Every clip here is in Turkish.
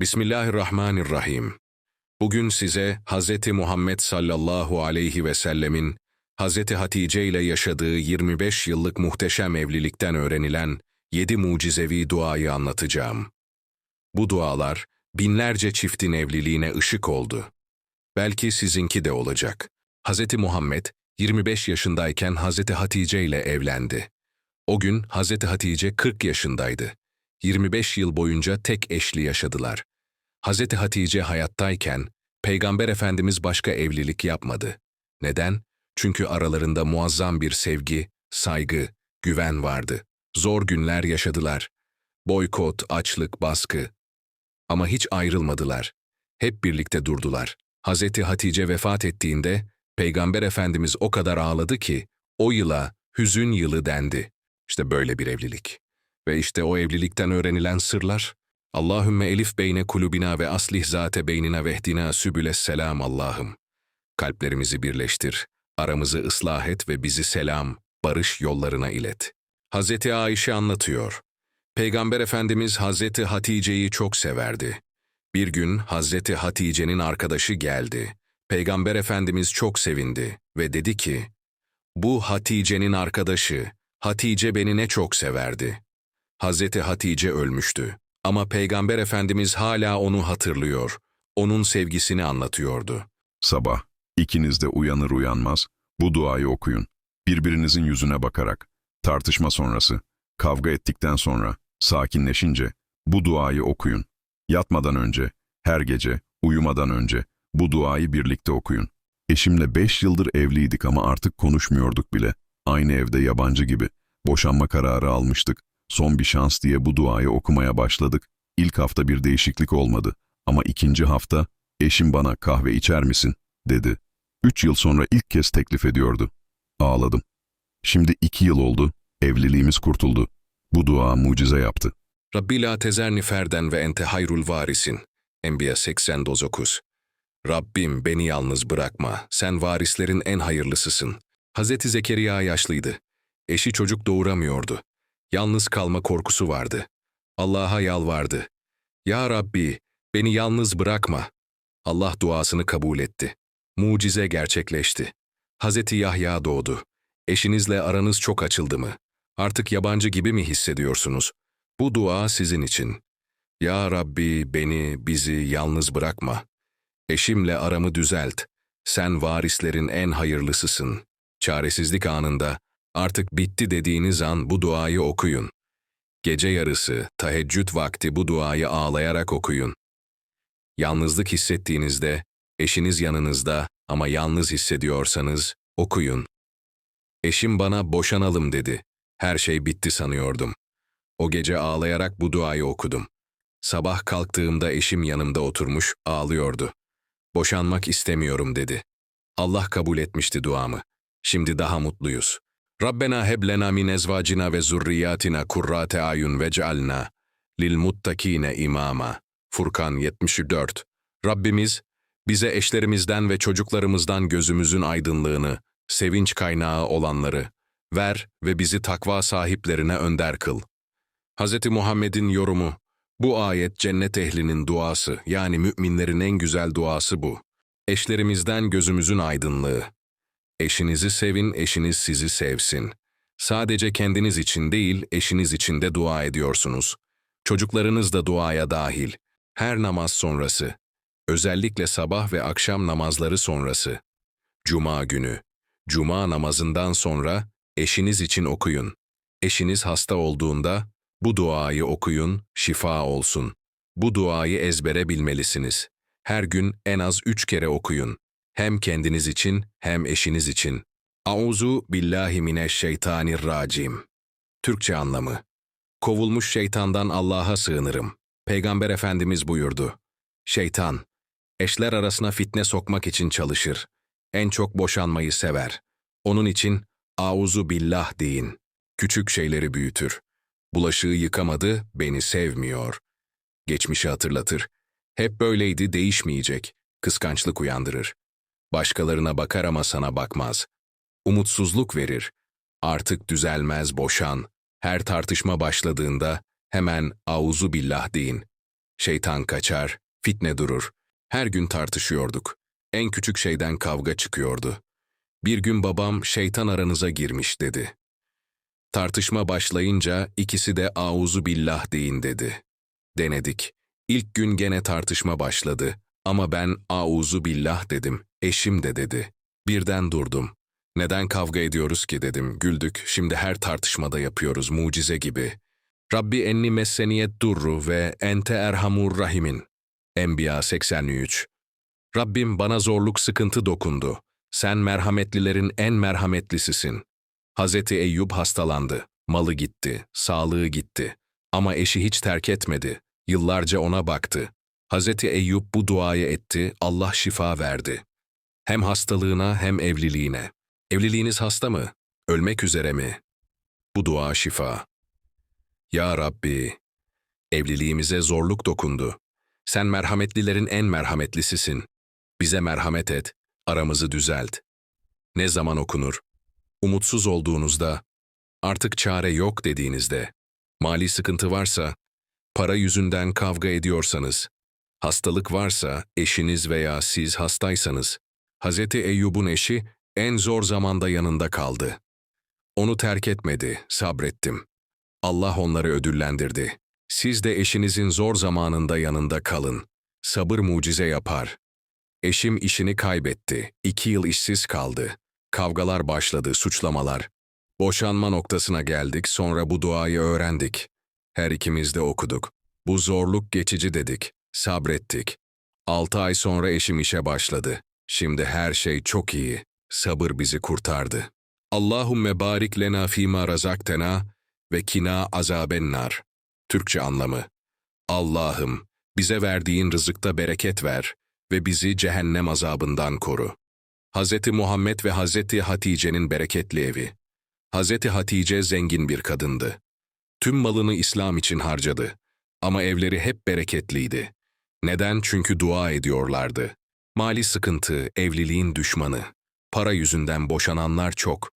Bismillahirrahmanirrahim. Bugün size Hz. Muhammed sallallahu aleyhi ve sellemin Hz. Hatice ile yaşadığı 25 yıllık muhteşem evlilikten öğrenilen 7 mucizevi duayı anlatacağım. Bu dualar binlerce çiftin evliliğine ışık oldu. Belki sizinki de olacak. Hz. Muhammed 25 yaşındayken Hz. Hatice ile evlendi. O gün Hz. Hatice 40 yaşındaydı. 25 yıl boyunca tek eşli yaşadılar. Hz. Hatice hayattayken Peygamber Efendimiz başka evlilik yapmadı. Neden? Çünkü aralarında muazzam bir sevgi, saygı, güven vardı. Zor günler yaşadılar. Boykot, açlık, baskı. Ama hiç ayrılmadılar. Hep birlikte durdular. Hz. Hatice vefat ettiğinde Peygamber Efendimiz o kadar ağladı ki o yıla hüzün yılı dendi. İşte böyle bir evlilik. Ve işte o evlilikten öğrenilen sırlar. Allahümme elif beyne kulubina ve aslih zate beynina vehdina sübüles selam Allah'ım. Kalplerimizi birleştir, aramızı ıslah et ve bizi selam, barış yollarına ilet. Hazreti Ayşe anlatıyor. Peygamber Efendimiz Hazreti Hatice'yi çok severdi. Bir gün Hazreti Hatice'nin arkadaşı geldi. Peygamber Efendimiz çok sevindi ve dedi ki, Bu Hatice'nin arkadaşı, Hatice beni ne çok severdi. Hazreti Hatice ölmüştü. Ama Peygamber Efendimiz hala onu hatırlıyor, onun sevgisini anlatıyordu. Sabah, ikiniz de uyanır uyanmaz, bu duayı okuyun. Birbirinizin yüzüne bakarak, tartışma sonrası, kavga ettikten sonra, sakinleşince, bu duayı okuyun. Yatmadan önce, her gece, uyumadan önce, bu duayı birlikte okuyun. Eşimle beş yıldır evliydik ama artık konuşmuyorduk bile. Aynı evde yabancı gibi. Boşanma kararı almıştık. Son bir şans diye bu duayı okumaya başladık. İlk hafta bir değişiklik olmadı. Ama ikinci hafta, eşim bana kahve içer misin, dedi. Üç yıl sonra ilk kez teklif ediyordu. Ağladım. Şimdi iki yıl oldu, evliliğimiz kurtuldu. Bu dua mucize yaptı. Rabbi la tezerni ve ente hayrul varisin. Enbiya 89 Rabbim beni yalnız bırakma, sen varislerin en hayırlısısın. Hazreti Zekeriya yaşlıydı. Eşi çocuk doğuramıyordu. Yalnız kalma korkusu vardı. Allah'a yalvardı. Ya Rabbi, beni yalnız bırakma. Allah duasını kabul etti. Mucize gerçekleşti. Hazreti Yahya doğdu. Eşinizle aranız çok açıldı mı? Artık yabancı gibi mi hissediyorsunuz? Bu dua sizin için. Ya Rabbi beni, bizi yalnız bırakma. Eşimle aramı düzelt. Sen varislerin en hayırlısısın. Çaresizlik anında artık bitti dediğiniz an bu duayı okuyun. Gece yarısı, teheccüd vakti bu duayı ağlayarak okuyun. Yalnızlık hissettiğinizde, eşiniz yanınızda ama yalnız hissediyorsanız okuyun. Eşim bana boşanalım dedi. Her şey bitti sanıyordum. O gece ağlayarak bu duayı okudum. Sabah kalktığımda eşim yanımda oturmuş, ağlıyordu. Boşanmak istemiyorum dedi. Allah kabul etmişti duamı. Şimdi daha mutluyuz. Rabbena heb lena min ezvacina ve zurriyatina kurrate ayun ve cealna lil muttakine imama. Furkan 74 Rabbimiz, bize eşlerimizden ve çocuklarımızdan gözümüzün aydınlığını, sevinç kaynağı olanları ver ve bizi takva sahiplerine önder kıl. Hz. Muhammed'in yorumu, bu ayet cennet ehlinin duası yani müminlerin en güzel duası bu. Eşlerimizden gözümüzün aydınlığı. Eşinizi sevin, eşiniz sizi sevsin. Sadece kendiniz için değil, eşiniz için de dua ediyorsunuz. Çocuklarınız da duaya dahil. Her namaz sonrası. Özellikle sabah ve akşam namazları sonrası. Cuma günü. Cuma namazından sonra eşiniz için okuyun. Eşiniz hasta olduğunda bu duayı okuyun, şifa olsun. Bu duayı ezbere bilmelisiniz. Her gün en az üç kere okuyun. Hem kendiniz için hem eşiniz için. Auzu billahi mineşşeytanirracim. Türkçe anlamı. Kovulmuş şeytandan Allah'a sığınırım. Peygamber Efendimiz buyurdu. Şeytan, eşler arasına fitne sokmak için çalışır. En çok boşanmayı sever. Onun için auzu billah deyin. Küçük şeyleri büyütür. Bulaşığı yıkamadı, beni sevmiyor. Geçmişi hatırlatır. Hep böyleydi, değişmeyecek. Kıskançlık uyandırır. Başkalarına bakar ama sana bakmaz. Umutsuzluk verir. Artık düzelmez, boşan. Her tartışma başladığında hemen auzu billah deyin. Şeytan kaçar, fitne durur. Her gün tartışıyorduk. En küçük şeyden kavga çıkıyordu. Bir gün babam şeytan aranıza girmiş dedi. Tartışma başlayınca ikisi de auzu billah deyin dedi. Denedik. İlk gün gene tartışma başladı ama ben auzu billah dedim. Eşim de dedi. Birden durdum. Neden kavga ediyoruz ki dedim. Güldük. Şimdi her tartışmada yapıyoruz mucize gibi. Rabbi enni messeniyet durru ve ente erhamur rahimin. Enbiya 83 Rabbim bana zorluk sıkıntı dokundu. Sen merhametlilerin en merhametlisisin. Hazreti Eyyub hastalandı. Malı gitti, sağlığı gitti. Ama eşi hiç terk etmedi. Yıllarca ona baktı. Hazreti Eyyub bu duayı etti, Allah şifa verdi. Hem hastalığına hem evliliğine. Evliliğiniz hasta mı? Ölmek üzere mi? Bu dua şifa. Ya Rabbi, evliliğimize zorluk dokundu. Sen merhametlilerin en merhametlisisin. Bize merhamet et, aramızı düzelt. Ne zaman okunur? Umutsuz olduğunuzda, artık çare yok dediğinizde, mali sıkıntı varsa, para yüzünden kavga ediyorsanız, hastalık varsa, eşiniz veya siz hastaysanız, Hz. Eyyub'un eşi en zor zamanda yanında kaldı. Onu terk etmedi, sabrettim. Allah onları ödüllendirdi. Siz de eşinizin zor zamanında yanında kalın. Sabır mucize yapar. Eşim işini kaybetti. İki yıl işsiz kaldı. Kavgalar başladı, suçlamalar. Boşanma noktasına geldik, sonra bu duayı öğrendik. Her ikimiz de okuduk. Bu zorluk geçici dedik, sabrettik. Altı ay sonra eşim işe başladı. Şimdi her şey çok iyi. Sabır bizi kurtardı. Allahümme barik lena fîmâ razaktena ve kina azabennar. Türkçe anlamı. Allah'ım, bize verdiğin rızıkta bereket ver ve bizi cehennem azabından koru. Hz. Muhammed ve Hz. Hatice'nin bereketli evi. Hz. Hatice zengin bir kadındı. Tüm malını İslam için harcadı. Ama evleri hep bereketliydi. Neden? Çünkü dua ediyorlardı. Mali sıkıntı, evliliğin düşmanı. Para yüzünden boşananlar çok.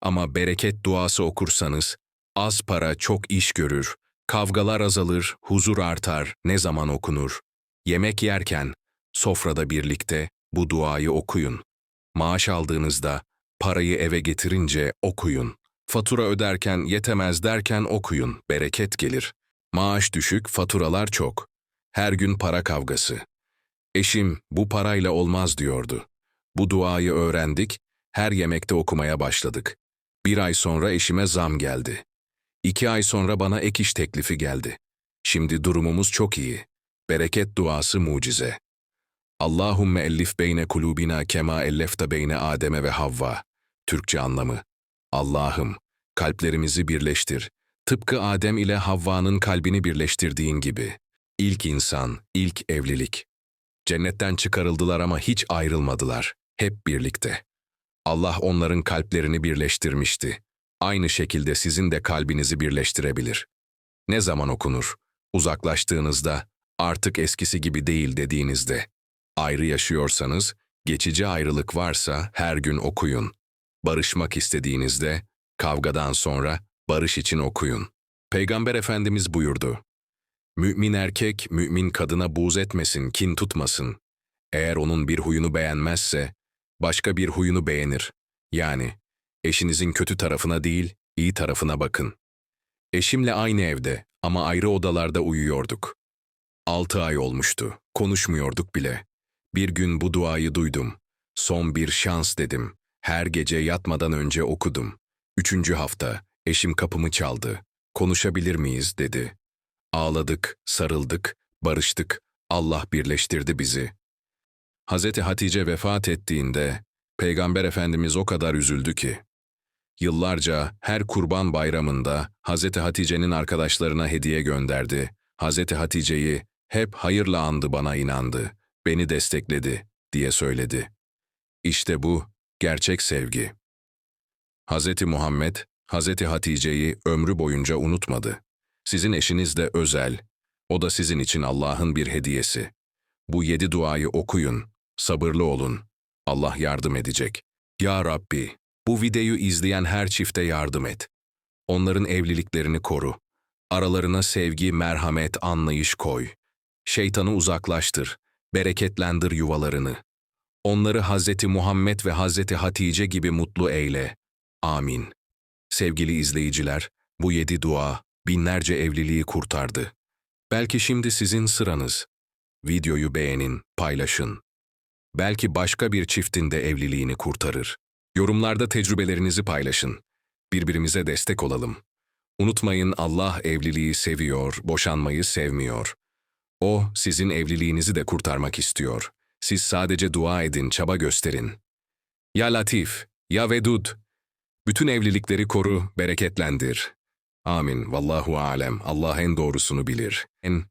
Ama bereket duası okursanız, az para çok iş görür, kavgalar azalır, huzur artar, ne zaman okunur. Yemek yerken, sofrada birlikte bu duayı okuyun. Maaş aldığınızda, parayı eve getirince okuyun. Fatura öderken yetemez derken okuyun, bereket gelir. Maaş düşük, faturalar çok. Her gün para kavgası. Eşim bu parayla olmaz diyordu. Bu duayı öğrendik, her yemekte okumaya başladık. Bir ay sonra eşime zam geldi. İki ay sonra bana ek iş teklifi geldi. Şimdi durumumuz çok iyi. Bereket duası mucize. Allahümme ellif beyne kulubina kema ellefte beyne Adem'e ve Havva. Türkçe anlamı. Allah'ım, kalplerimizi birleştir. Tıpkı Adem ile Havva'nın kalbini birleştirdiğin gibi. İlk insan, ilk evlilik. Cennetten çıkarıldılar ama hiç ayrılmadılar. Hep birlikte. Allah onların kalplerini birleştirmişti. Aynı şekilde sizin de kalbinizi birleştirebilir. Ne zaman okunur? Uzaklaştığınızda, artık eskisi gibi değil dediğinizde. Ayrı yaşıyorsanız, geçici ayrılık varsa her gün okuyun. Barışmak istediğinizde, kavgadan sonra barış için okuyun. Peygamber Efendimiz buyurdu. Mümin erkek, mümin kadına buğz etmesin, kin tutmasın. Eğer onun bir huyunu beğenmezse, başka bir huyunu beğenir. Yani, eşinizin kötü tarafına değil, iyi tarafına bakın. Eşimle aynı evde ama ayrı odalarda uyuyorduk. Altı ay olmuştu, konuşmuyorduk bile. Bir gün bu duayı duydum. Son bir şans dedim. Her gece yatmadan önce okudum. Üçüncü hafta, eşim kapımı çaldı. Konuşabilir miyiz, dedi. Ağladık, sarıldık, barıştık. Allah birleştirdi bizi. Hazreti Hatice vefat ettiğinde Peygamber Efendimiz o kadar üzüldü ki. Yıllarca her kurban bayramında Hazreti Hatice'nin arkadaşlarına hediye gönderdi. Hazreti Hatice'yi hep hayırla andı bana inandı, beni destekledi diye söyledi. İşte bu gerçek sevgi. Hazreti Muhammed, Hazreti Hatice'yi ömrü boyunca unutmadı. Sizin eşiniz de özel, o da sizin için Allah'ın bir hediyesi. Bu yedi duayı okuyun, sabırlı olun. Allah yardım edecek. Ya Rabbi, bu videoyu izleyen her çifte yardım et. Onların evliliklerini koru. Aralarına sevgi, merhamet, anlayış koy. Şeytanı uzaklaştır, bereketlendir yuvalarını. Onları Hazreti Muhammed ve Hazreti Hatice gibi mutlu eyle. Amin. Sevgili izleyiciler, bu yedi dua binlerce evliliği kurtardı. Belki şimdi sizin sıranız. Videoyu beğenin, paylaşın. Belki başka bir çiftin de evliliğini kurtarır. Yorumlarda tecrübelerinizi paylaşın. Birbirimize destek olalım. Unutmayın Allah evliliği seviyor, boşanmayı sevmiyor. O sizin evliliğinizi de kurtarmak istiyor. Siz sadece dua edin, çaba gösterin. Ya Latif, ya Vedud. Bütün evlilikleri koru, bereketlendir. Amin. Vallahu alem. Allah en doğrusunu bilir. En